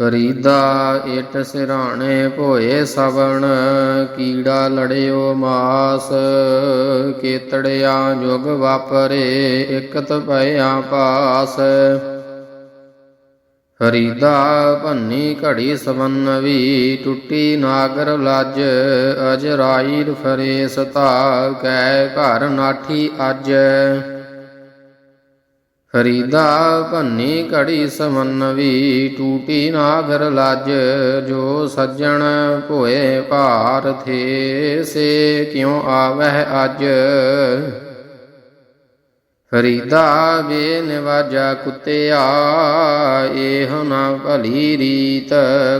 ਫਰੀਦਾ it ਸਿਰਾਣੇ ਭੋਏ ਸਵਣ, ਕੀੜਾ ਲੜਿਓ ਮਾਸ, ਕੇਤੜਿਆ ਜੁਗ ਵਾਪਰੇ, ਇਕਤ ਭਇਆ ਪਾਸ। ਫਰੀਦਾ ਭੰਨੀ ਘੜੀ ਸਵੰਨਵੀ ਟੁੱਟੀ ਨਾਗਰ ਲੱਜ, ਅਜਰਾਈਰ ਫਰੇਸ ਤਾ, ਕੈ ਘਰ ਨਾਠੀ ਅੱਜ। ਹਰੀਦਾ ਭੰਨੀ ਘੜੀ ਸਮਨਵੀ ਟੂਟੀ ਨਾਗਰ ਲੱਜ, ਜੋ ਸੱਜਣ ਭੋਏ ਭਾਰ ਥੇ, ਸੇ ਕਿਉ ਆਵਹਿ ਅੱਜ? ਫਰੀਦਾ ਬੇਨਵਾਜਾ ਕੁੱਤਿਆ, ਇਹ ਨਾ ਭਲੀ ਰੀਤ,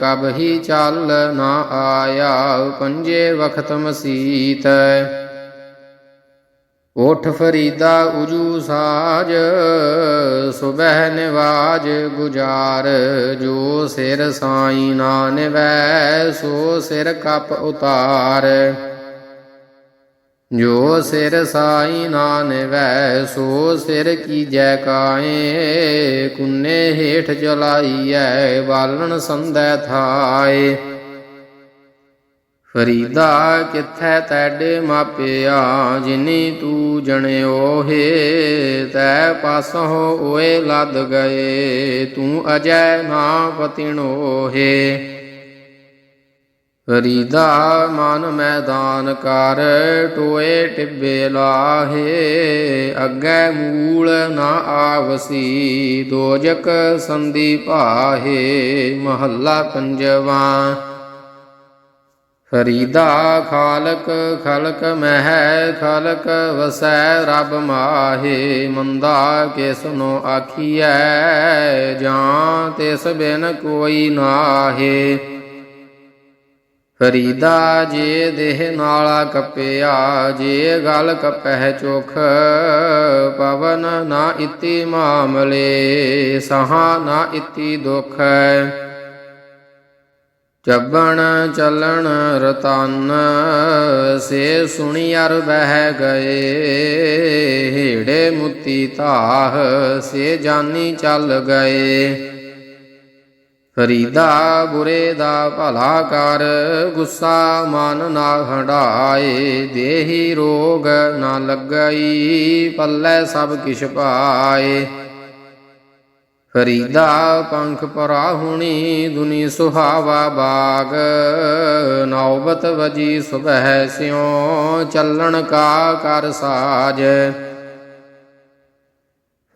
ਕਬ ਹੀ ਚੱਲ ਨਾ ਆਇਆ, ਪੰਜੇ ਵਖਤ ਮਸੀਤ। ਉਠ ਫਰੀਦਾ ਉਜੂ ਸਾਜ, ਸੁਬਹਿ ਨਿਵਾਜ ਗੁਜਾਰ। ਜੋ ਸਿਰ ਸਾਈ ਨਾ ਨਿਵੈ ਸੋ ਸਿਰ ਕਪ ਉਤਾਰ। ਜੋ ਸਿਰ ਸਾਈ ਨਾ ਨਿਵੈ ਸੋ ਸਿਰ ਕੀ ਜੈ ਕਾਏ। ਕੁੰਨੇ ਹੇਠ ਜਲਾਈਐ, ਬਾਲਣ ਸੰਦੈ ਥਾਏ। ਫਰੀਦਾ ਕਿਥੈ ਤੈਡੇ ਮਾਪਿਆ, ਜਿਨੀ ਤੂੰ ਜਣਿਓ ਹੈ, ਤੈ ਪਾਸੋਂ ਓਏ ਲੱਦ ਗਏ, ਤੂੰ ਅਜੈ ਨਾ ਪਤਿਣੋ ਹੈ। ਫਰੀਦਾ ਮਨ ਮੈਦਾਨ ਕਰ, ਟੋਏ ਟਿੱਬੇ ਲਾਹੇ, ਅੱਗੇ ਮੂਲ ਨਾ ਆਵਸੀ, ਦੋਜਕ ਸੰਦੀ ਭਾਹੇ, ਮਹੱਲਾ ਪੰਜਵਾਂ। ਫਰੀਦਾ ਖਾਲਕ ਖਲਕ ਮਹਿ ਖਲਕ ਵਸੈ ਰਬ ਮਾਹੇ, ਮੰਦਾ ਕਿਸ ਨੂੰ ਆਖੀਐ ਜਾਂ ਤਿਸ ਬਿਨ ਕੋਈ ਨਾਹੇ। ਫਰੀਦਾ ਜੇ ਦੇਹ ਨਾਲਾ ਕਪਿਆ, ਜੇ ਗਲ ਕਪਹਿ ਚੋਖ, ਪਵਨ ਨਾ ਇਤੀ ਮਾਮਲੇ, ਸਹਾ ਨਾ ਇਤੀ ਦੁਖ। ਚੱਬਣ ਚੱਲਣ ਰਤਨ, ਸੇ ਸੁਣੀ ਅਰ ਬਹਿ ਗਏ। ਹੀੜੇ ਮੁੱਤੀ ਧਾਹ, ਸੇ ਜਾਨੀ ਚੱਲ ਗਏ। ਫਰੀਦਾ ਬੁਰੇ ਦਾ ਭਲਾ ਕਰ, ਗੁੱਸਾ ਮਨ ਨਾ ਹੰਡਾਏ ਦੇਹੀ ਰੋਗ ਨਾ ਲੱਗਈ, ਪੱਲੇ ਸਭ ਕਿਛ ਪਾਏ। ਫਰੀਦਾ ਪੰਖ ਪਰਾਹੁਣੀ ਦੁਨੀ ਸੁਹਾਵਾ ਬਾਗ। ਨੌਬਤ ਵਜੀ ਸੁਬਹਿ ਸਿਉ, ਚੱਲਣ ਕਾ ਕਰ ਸਾਜ।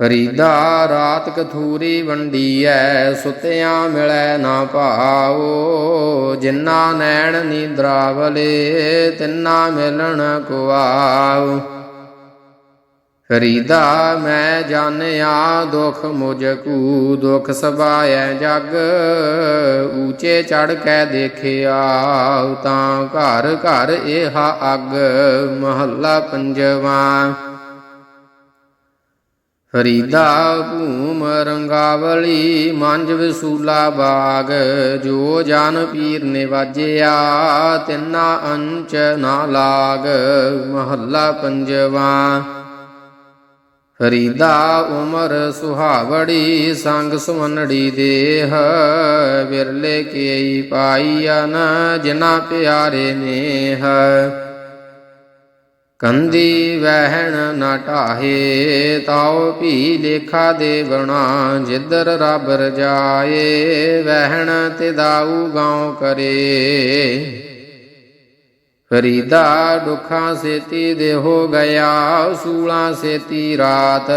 ਫਰੀਦਾ ਰਾਤ ਕਥੂਰੀ ਵੰਡੀਐ, ਸੁਤਿਆਂ ਮਿਲੈ ਨਾ ਭਾਓ ਜਿਨ੍ਹਾਂ ਨੈਣ ਨੀਂਦਰਾਵਲੇ ਤਿੰਨਾ ਮਿਲਣ ਕੁਆਉ। ਫਰੀਦਾ ਮੈਂ ਜਾਣਿਆ ਦੁਖ ਮੁਝ ਕੂ, ਦੁਖ ਸਬਾਇ ਜਗ, ਊਚੇ ਚੜ ਕੇ ਦੇਖਿਆ, ਤਾਂ ਘਰ ਘਰ ਇਹ ਅੱਗ, ਮਹੱਲਾ ਪੰਜਵਾਂ। ਫਰੀਦਾ ਭੂਮ ਰੰਗਾਵਲੀ ਮੰਜ ਵਸੂਲਾ ਬਾਗ, ਜੋ ਜਨ ਪੀਰ ਨੇ ਵਾਜਿਆ ਤਿੰਨਾ ਅੰਚ ਨਾ ਲਾਗ, ਮਹੱਲਾ ਪੰਜਵਾਂ। ਫਰੀਦਾ ਉਮਰ ਸੁਹਾਵੜੀ, ਸੰਗ ਸੁਮਨੜੀ ਦੇਹ। ਵਿਰਲੇ ਕੇਈ ਪਾਈਨ ਜਿਨਾ ਪਿਆਰੇ ਨੇਹ। ਕੰਦੀ ਵਹਿਣ ਨਾ ਢਾਹੇ, ਤਾਉ ਭੀ ਲੇਖਾ ਦੇਵਣਾ, ਜਿੱਧਰ ਰੱਬ ਰਜਾਏ। ਵਹਿਣ ਤੇ ਦਾਊ ਗਾਉ ਕਰੇ। ਫਰੀਦਾ ਦੁਖਾਂ ਸੇਤੀ ਦੇ ਹੋ ਗਿਆ, ਸੂਲਾਂ ਸੇਤੀ ਰਾਤ।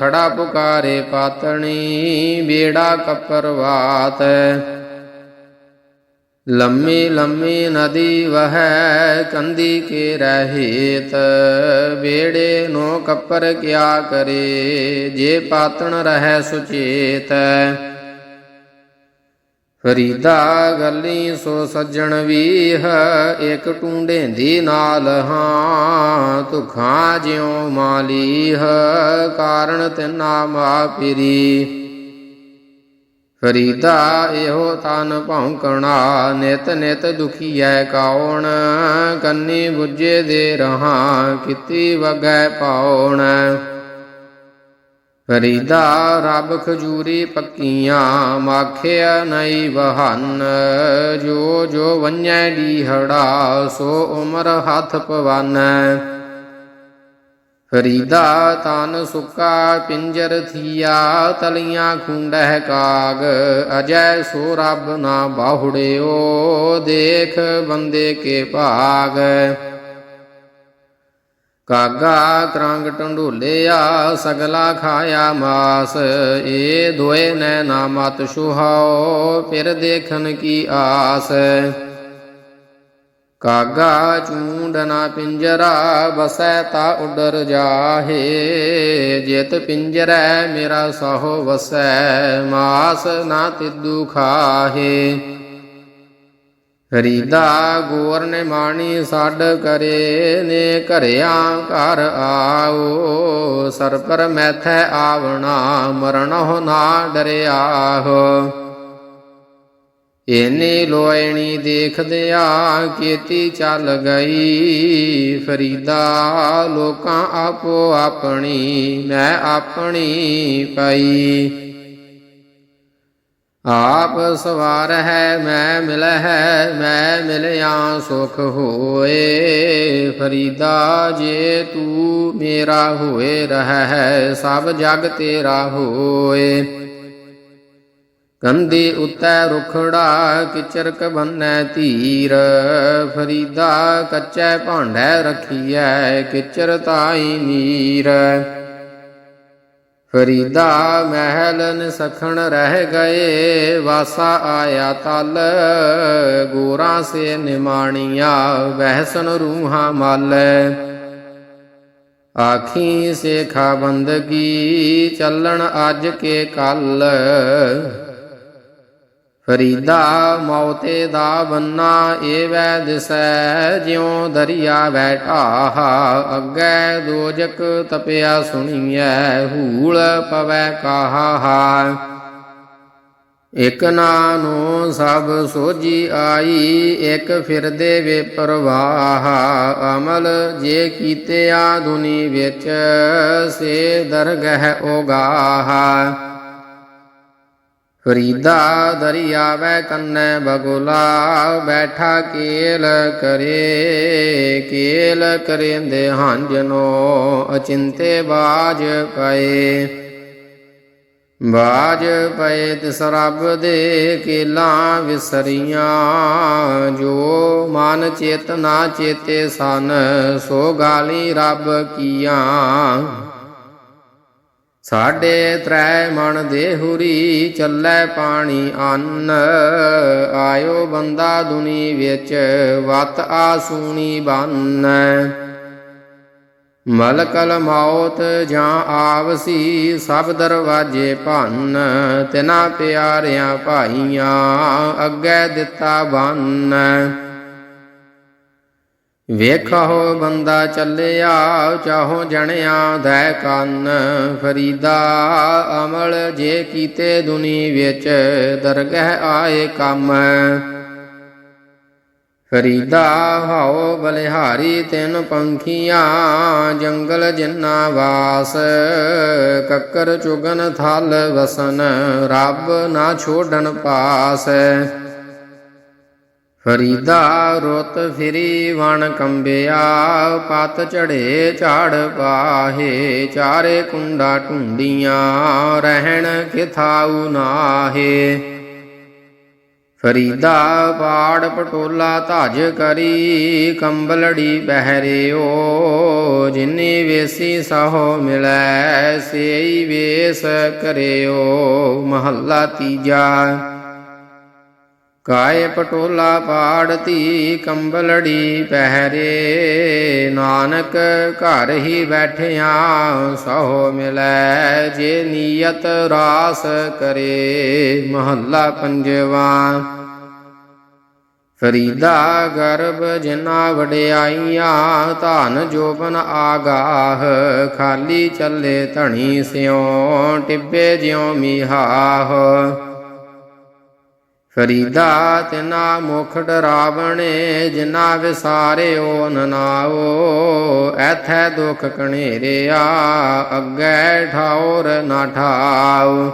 ਖੜਾ ਪੁਕਾਰੇ ਪਾਤਣੀ, ਬੇੜਾ ਕਪਰਵਾਤ ਲੰਮੀ ਲੰਮੀ ਨਦੀ ਵਹੈ, ਕੰਦੀ ਕੇ ਰਹਿਤ। ਬੇੜੇ ਨੋ ਕਪਰ ਕਿਆ ਕਰੇ, ਜੇ ਪਾਤਣ ਰਹਿ ਸੁਚੇਤ। ਫਰੀਦਾ ਗੱਲੀ ਸੋ ਸੱਜਣ ਵੀਹ, ਇਕ ਟੁੰਡੇਂਦੀ ਨਾਲ ਹਾਂ ਤੁਖਾਂ ਜਿਉ ਮਾਲੀਹ ਕਾਰਣ ਤਿਨਾ ਮਾਪਿਰੀ ਫਰੀਦਾ ਇਹੋ ਤਨ ਭੌਂਕਣਾ, ਨਿਤ ਨਿਤ ਦੁਖੀਐ ਕੌਣ ਕੰਨੀ ਬੁੱਝੇ ਦੇ ਰਹਾ, ਕਿਤੀ ਵਗੈ ਪਾਉਣ। ਫਰੀਦਾ ਰੱਬ ਖਜੂਰੀ ਪੱਕੀਆਂ, ਮਾਖਿਆ ਨਹੀਂ ਵਹਨ। ਜੋ ਜੋ ਵੰਨੈ ਡੀਹੜਾ ਸੋ ਉਮਰ ਹੱਥ ਪਵਾਨੈ। ਫਰੀਦਾ ਤਨ ਸੁੱਕਾ, ਪਿੰਜਰ ਥੀਆ, ਤਲੀਆਂ ਖੁੰਡਹਿ ਕਾਗ। ਅਜੈ ਸੋ ਰੱਬ ਨਾ ਬਾਹੁੜਿਓ, ਦੇਖ ਬੰਦੇ ਕੇ ਭਾਗ। ਕਾਗਾ ਕਰੰਗ ਟੰਡੋਲਿਆ, ਸਗਲਾ ਖਾਇਆ ਮਾਸ। ਏ ਦੋਏ ਨੈ ਨਾ ਮਤ ਸੁਹਾਓ, ਫਿਰ ਦੇਖਣ ਕੀ ਆਸ। ਕਾਗਾ ਚੂੰਡ ਨਾ ਪਿੰਜਰਾ ਬਸੈ ਤਾ ਉਡਰ ਜਾਹੇ। ਜਿਤ ਪਿੰਜਰੈ, ਮੇਰਾ ਸਾਹੋ ਵਸੈ, ਮਾਸ ਨਾ ਤਿਦੂ ਖਾਹੇ। ਹਰੀਦਾ ਗੋਰ ਨੇ ਮਾਣੀ, ਸਾਡ ਕਰੇ ਨੇ ਘਰਿਆ ਘਰ ਆਓ। ਸਰ ਪਰ ਮੈਥੈ ਆਵਣਾ ਮਰਣਹੁ ਨਾ ਡਰਿਆਹੋ ਇਹਨੇ ਲੋਇਣੀ ਦੇਖਦਿਆ ਕੀਤੀ ਚੱਲ ਗਈ। ਫਰੀਦਾ ਲੋਕਾਂ ਆਪੋ ਆਪਣੀ, ਮੈਂ ਆਪਣੀ ਪਈ। ਆਪ ਸਵਾਰ ਹੈ ਮੈਂ ਮਿਲ ਹੈ ਮੈਂ ਮਿਲਿਆ ਸੁਖ ਹੋਏ। ਫਰੀਦਾ ਜੇ ਤੂੰ ਮੇਰਾ ਹੋਏ ਰਹਿ ਸਭ ਜਗ ਤੇਰਾ ਹੋਏ। ਕੰਦੀ ਉੱਤੈ ਰੁਖੜਾ, ਕਿਚਰਕ ਬੰਨੈ ਧੀਰ ਫਰੀਦਾ ਕੱਚੈ ਭਾਂਡੈ ਰਖੀਐ, ਕਿਚਰ ਤਾਈ ਨੀਰ। ਫਰੀਦਾ ਮਹਿਲ ਨਿਸਖਣ ਰਹਿ ਗਏ, ਵਾਸਾ ਆਇਆ ਤਲ। ਗੋਰਾ ਸੇ ਨਿਮਾਣੀਆਂ, ਵਹਿਸਨ ਰੂਹਾਂ ਮਲ। ਆਖੀ ਸੇਖਾ ਬੰਦਗੀ, ਚੱਲਣ ਅੱਜ ਕੇ ਕੱਲ। ਫਰੀਦਾ ਮੌਤੇ ਦਾ ਬੰਨਾ ਏਵੈ ਦਿਸੈ ਜਿਉ ਦਰਿਆ ਬੈਠਾ ਅੱਗੇ ਦੋਜਕ ਤਪਿਆ ਸੁਣੀਐ, ਹੂਲ ਪਵੈ ਕਾਹਾ। ਇਕ ਨਾਨੋ ਸਭ ਸੋਜੀ ਆਈ, ਇਕ ਫਿਰਦੇ ਵੇ ਪ੍ਰਵਾਹ ਅਮਲ ਜੇ ਕੀਤਿਆ ਦੁਨੀ ਵਿੱਚ, ਸੇ ਦਰਗਹਿ ਓਗਾਹ ਫਰੀਦਾ ਦਰਿਆਵੈ ਕੰਨੈ ਬਗੁਲਾ, ਬੈਠਾ ਕੇਲ ਕਰੇ, ਕੇਲ ਕਰੇਂਦੇ ਹੰਜਨੋ, ਅਚਿੰਤੇ ਬਾਜ ਪਏ। ਬਾਜ ਪਏ ਤਿਸ ਰੱਬ ਦੇ ਕੇਲਾਂ ਵਿਸਰੀਆਂ, ਜੋ ਮਨ ਚੇਤਨਾ ਚੇਤੇ ਸਨ, ਸੋ ਗਾਲੀ ਰੱਬ ਕੀਆਂ। ਸਾਡੇ ਤ੍ਰੈ ਮਨ ਦੇਹੁਰੀ ਚੱਲੈ ਪਾਣੀ ਅੰਨ, ਆਇਓ ਬੰਦਾ ਦੁਨੀ ਵਿੱਚ, ਵਤ ਆਸੂਣੀ ਬੰਨ। ਮਲਕਲ ਮੌਤ ਜਾਂ ਆਵਸੀ, ਸਭ ਦਰਵਾਜੇ ਭੰਨ, ਤਿਨਾ ਪਿਆਰਿਆਂ ਭਾਈਆਂ ਅੱਗੇ ਦਿੱਤਾ ਬੰਨ। ਵੇਖੋ ਬੰਦਾ ਚੱਲਿਆ, ਚਾਹੋ ਜਣਿਆ ਧੈ ਕੰਨ। ਫਰੀਦਾ ਅਮਲ ਜੇ ਕੀਤੇ ਦੁਨੀ ਵਿੱਚ, ਦਰਗਹਿ ਆਏ ਕੰਮ। ਫਰੀਦਾ ਹਾਓ ਬਲਿਹਾਰੀ ਤਿੰਨ ਪੰਖੀਆਂ, ਜੰਗਲ ਜਿੰਨਾ ਵਾਸ। ਕੱਕਰ ਚੁਗਨ ਥਲ ਵਸਨ, ਰੱਬ ਨਾ ਛੋੜਨ ਪਾਸ। ਫਰੀਦਾ ਰੁੱਤ ਫਿਰੀ ਵਣ ਕੰਬਿਆ, ਪਤ ਝੜੇ ਝਾੜ ਪਾਹੇ, ਚਾਰੇ ਕੁੰਡਾ ਢੁੰਡੀਆਂ, ਰਹਿਣ ਕਿਥਾਉ ਨਾਹੇ। ਫਰੀਦਾ ਪਾੜ ਪਟੋਲਾ ਧਜ ਕਰੀ, ਕੰਬਲੜੀ ਬਹਿਰਿਓ, ਜਿਨੀ ਵੇਸੀ ਸਹੋ ਮਿਲੈ, ਸੇਈ ਵੇਸ ਕਰਿਓ, ਮਹੱਲਾ ਤੀਜਾ। ਕਾਏ ਪਟੋਲਾ ਪਾੜਤੀ ਕੰਬਲੜੀ ਪਹਿਰੇ, ਨਾਨਕ ਘਰ ਹੀ ਬੈਠਿਆ ਸਹੋ ਮਿਲੈ, ਜੇ ਨੀਅਤ ਰਾਸ ਕਰੇ ਮਹੱਲਾ ਪੰਜਵਾ। ਫਰੀਦਾ ਗਰਬ ਜਿਨਾ ਵਡਿਆਈਆਂ, ਧਨ ਜੋਬਨ ਆਗਾਹ, ਖਾਲੀ ਚੱਲੇ ਧਣੀ ਸਿਉ, ਟਿੱਬੇ ਜਿਉ ਮੀਹਾਹ। ਫਰੀਦਾ ਤਿਨਾ ਮੁਖ ਡਰਾਵਣੇ ਜਿਨਾ ਵਿਸਾਰਿਓ ਨਨਾਓ ਐਥੈ ਦੁਖ ਕਣੇਰਿਆ ਅੱਗੇ ਠਾਉਰ ਨਾ ਠਾਉ।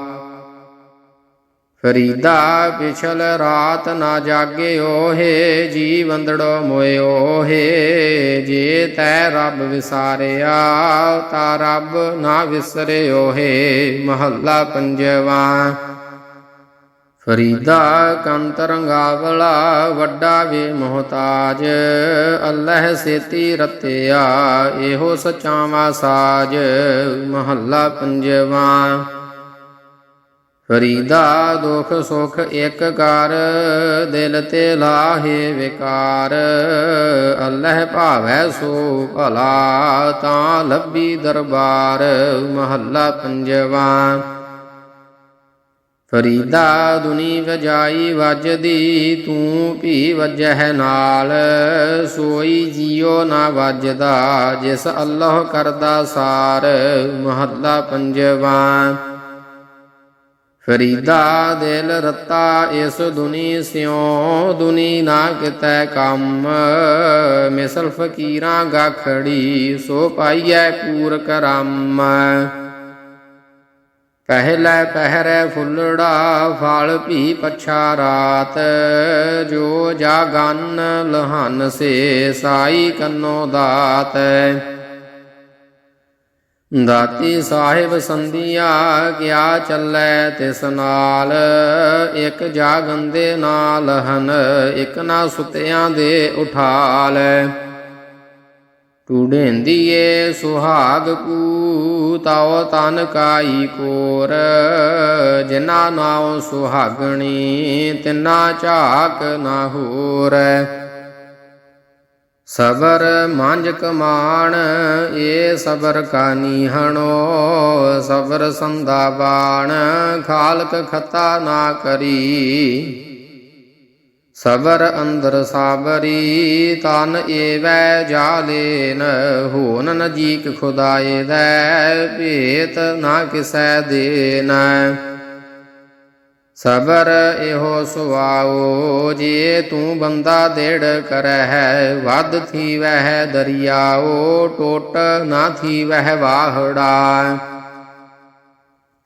ਫਰੀਦਾ ਪਿਛਲ ਰਾਤ ਨਾ ਜਾਗਿਓ ਹੈ ਜੀਵੰਦੜੋ ਮੋਇਓ ਹੈ ਜੇ ਤੈ ਰੱਬ ਵਿਸਾਰਿਆ, ਤਾ ਰੱਬ ਨਾ ਵਿਸਰਿਓ ਹੈ ਮਹੱਲਾ ਪੰਜਵਾ। ਫਰੀਦਾ ਕੰਤ ਰੰਗਾਵਲਾ ਵੱਡਾ ਵੇ ਮੁਹਤਾਜ। ਅੱਲਹ ਸੇਤੀ ਰਤਿਆ, ਇਹੋ ਸਚਾਵਾ ਸਾਜ। ਮਹੱਲਾ ਪੰਜਵਾ। ਫਰੀਦਾ ਦੁਖ ਸੁਖ ਇੱਕ ਕਰ, ਦਿਲ ਤੇ ਲਾਹੇ ਵਿਕਾਰ। ਅੱਲਹ ਭਾਵੈ ਸੋ ਭਲਾ, ਤਾਂ ਲੱਭੀ ਦਰਬਾਰ। ਮਹੱਲਾ ਪੰਜਵਾ। ਫਰੀਦਾ ਦੁਨੀ ਵਜਾਈ ਵੱਜਦੀ, ਤੂੰ ਭੀ ਵਜਹਿ ਨਾਲ। ਸੋਈ ਜੀਉ ਨਾ ਵੱਜਦਾ, ਜਿਸ ਅੱਲਾਹ ਕਰਦਾ ਸਾਰ। ਮਹੱਲਾ ਪੰਜਵਾ। ਫਰੀਦਾ ਦਿਲ ਰਤਾ ਇਸ ਦੁਨੀ ਸਿਉ, ਦੁਨੀ ਨਾ ਕਿਤੈ ਕੰਮ। ਮਿਸਲ ਫਕੀਰਾਂ ਗਾਖੜੀ ਸੋ ਪਾਈਐ ਪੂਰ ਕਰਮ। ਪਹਿਲੇ ਪਹਿਰੇ ਫੁੱਲੜਾ ਫਲ ਭੀ ਪਛਾ ਰਾਤ। ਜੋ ਜਾਗਨ ਲਹਨ ਸੇ ਸਾਈ ਕੰਨੋ ਦਾਤ। ਦਾਤੀ ਸਾਹਿਬ ਸੰਧੀਆ ਗਿਆ ਚੱਲੈ ਤਿਸ ਨਾਲ? ਇੱਕ ਜਾਗੰਦੇ ਨਾਲ ਹਨ ਇੱਕ ਨਾ ਸੁਤਿਆਂ ਦੇ ਉਠਾਲ। ਟੂੜੇਂਦੀਏ ਸੁਹਾਗ ਕੂ ਤਾਉ ਤਨ ਕਾਈ ਕੋਰ। ਜਿਨਾ ਨਾਉ ਸੁਹਾਗਣੀ, ਤਿਨਾ ਝਾਕ ਨਾ ਹੋਰ। ਸਬਰ ਮੰਜ ਕਮਾਣ, ਏ ਸਬਰ ਕਾ ਨੀਹਣੋ ਸਬਰ ਸੰਦਾ ਬਾਣ ਖਾਲਕ ਖਤਾ ਨਾ ਕਰੀ। ਸਬਰ ਅੰਦਰ ਸਾਬਰੀ ਤਨ ਏਵੈ ਜਾਲੇਨ ਹੋਨ ਨਜੀਕ ਖੁਦਾਏ ਦੈ ਭੇਤ ਨਾ ਕਿਸੈ ਦੇਨ। ਸਬਰ ਇਹੋ ਸੁਆਓ, ਜੇ ਤੂੰ ਬੰਦਾ ਦੇੜ ਕਰਹਿ, ਵੱਧ ਥੀ ਦਰਿਆਓ, ਟੋਟ ਨਾ ਥੀ ਵਾਹੜਾ।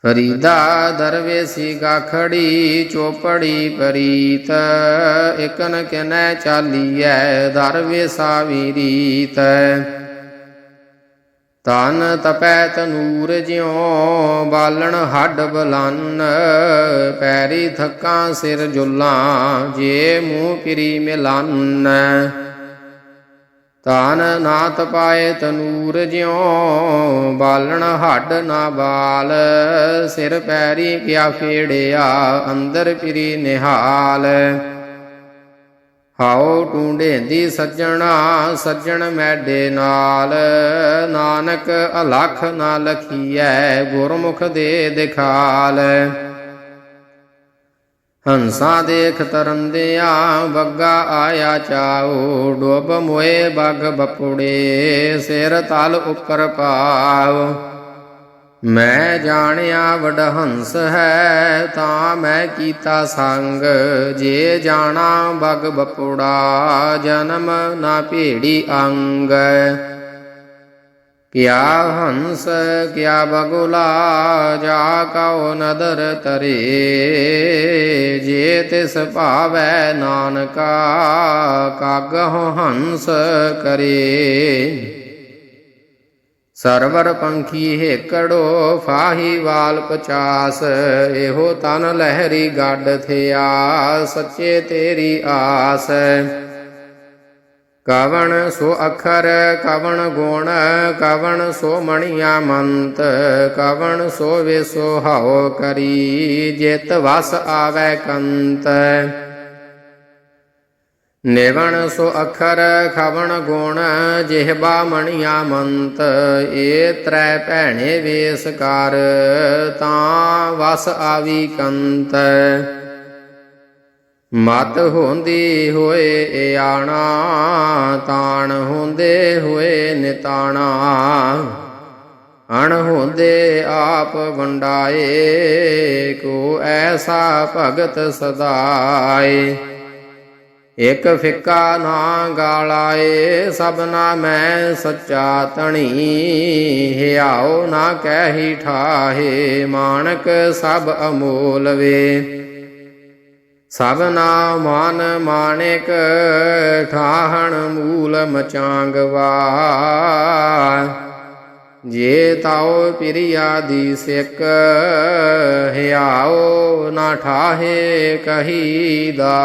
ਫਰੀਦਾ ਦਰਵੇਸੀ ਗਾਖੜੀ, ਚੋਪੜੀ ਪਰੀਤ। ਇਕਨ ਕਿਨੈ ਚਾਲੀਐ ਦਰਵੇਸਾ ਵੀਰੀਤ ਤਨ ਤਪੈ ਤਨੂਰ ਜਿਉ, ਬਾਲਣ ਹੱਡ ਬਲਨ। ਪੈਰੀ ਥੱਕਾਂ ਸਿਰ ਜੁਲਾਂ, ਜੇ ਮੂੰਹ ਪਿਰੀ ਮਿਲਨ। ਤਾਨ ਨਾ ਤਪਾਏ ਤਨੂਰ ਜਿਉ, ਬਾਲਣ ਹੱਡ ਨਾ ਬਾਲ। ਸਿਰ ਪੈਰੀ ਕਿਆ ਫੇੜਿਆ ਅੰਦਰ ਪਿਰੀ ਨਿਹਾਲ। ਹਾਉ ਟੂੰਡੇਂਦੀ ਸੱਜਣਾ, ਸੱਜਣ ਮੈਡੇ ਨਾਲ। ਨਾਨਕ ਅਲਖ ਨਾ ਲਖੀਐ, ਗੁਰਮੁਖ ਦੇ ਦਿਖਾਲ। ਹੰਸਾਂ ਦੇਖ ਤਰੰਦਿਆਂ ਬੱਗਾ ਆਇਆ ਚਾਉ, ਡੋਬ ਮੋਏ ਬਗ ਬਪੁੜੇ, ਸਿਰ ਤਲ ਉੱਪਰ ਪਾਵ ਮੈਂ ਜਾਣਿਆ ਵਡਹੰਸ ਹੈ, ਤਾਂ ਮੈਂ ਕੀਤਾ ਸੰਗ, ਜੇ ਜਾਣਾ ਬਗ ਬਪੁੜਾ, ਜਨਮ ਨਾ ਭੇੜੀ ਅੰਗ। ਕਿਆ ਹੰਸ, ਕਿਆ ਬਗੁਲਾ, ਜਾ ਕਉ ਨਦਰ ਤਰੇ। ਜੇ ਤਿਸ ਭਾਵੈ ਨਾਨਕਾ ਕਾਗਹੁ ਹੰਸ ਕਰੇ। ਸਰਵਰ ਪੰਖੀ ਹੇਕੜੋ, ਫਾਹੀ ਵਾਲ ਪਚਾਸ। ਇਹੋ ਤਨ ਲਹਿਰੀ ਗੱਡ ਥਿਆ ਸੱਚੇ ਤੇਰੀ ਆਸ। ਕਵਣ ਸੋ ਅਖਰ, ਕਵਣ ਗੁਣ, ਕਵਣ ਸੋ ਮਣੀਆ ਮੰਤ, ਕਵਣ ਸੋ ਵੇਸੋ ਹਉ ਕਰੀ, ਜਿਤ ਵਸ ਆਵੈ ਕੰਤ। ਨਿਵਣ ਸੋ ਅਖਰ, ਖਵਣ ਗੁਣ, ਜਿਹਬਾ ਮਣੀਆ ਮੰਤ, ਏ ਤ੍ਰੈ ਭੈਣੇ ਵੇਸ ਕਰ, ਤਾਂ ਵਸ ਆਵੀ ਕੰਤ। ਮਤ ਹੁੰਦੀ ਹੋਏ ਆਣਾ, ਤਾਣ ਹੁੰਦੇ ਹੋਏ ਨਿਤਾਣਾ। ਅਣ ਹੁੰਦੇ ਆਪ ਵੰਡਾਏ, ਕੋ ਐਸਾ ਭਗਤ ਸਦਾਏ। ਇਕ ਫਿੱਕਾ ਨਾ ਗਾਲਾਏ, ਸਭਨਾ ਮੈਂ ਸੱਚਾ ਤਣੀ ਹਿਆਓ ਨਾ ਕਹਿ ਠਾਹੇ ਮਾਨਕ ਸਭ ਅਮੋਲ ਵੇ ਸਭਨਾ ਮਾਨ ਮਾਣਿਕ ਠਾਹਣ ਮੂਲ ਮਚਾਂਗਵਾ। ਜੇ ਤਾਉ ਪਿਰਿਆ ਦੀ ਸਿਕ ਹਿਆਓ ਨਾ ਠਾਹੇ ਕਹੀਦਾ।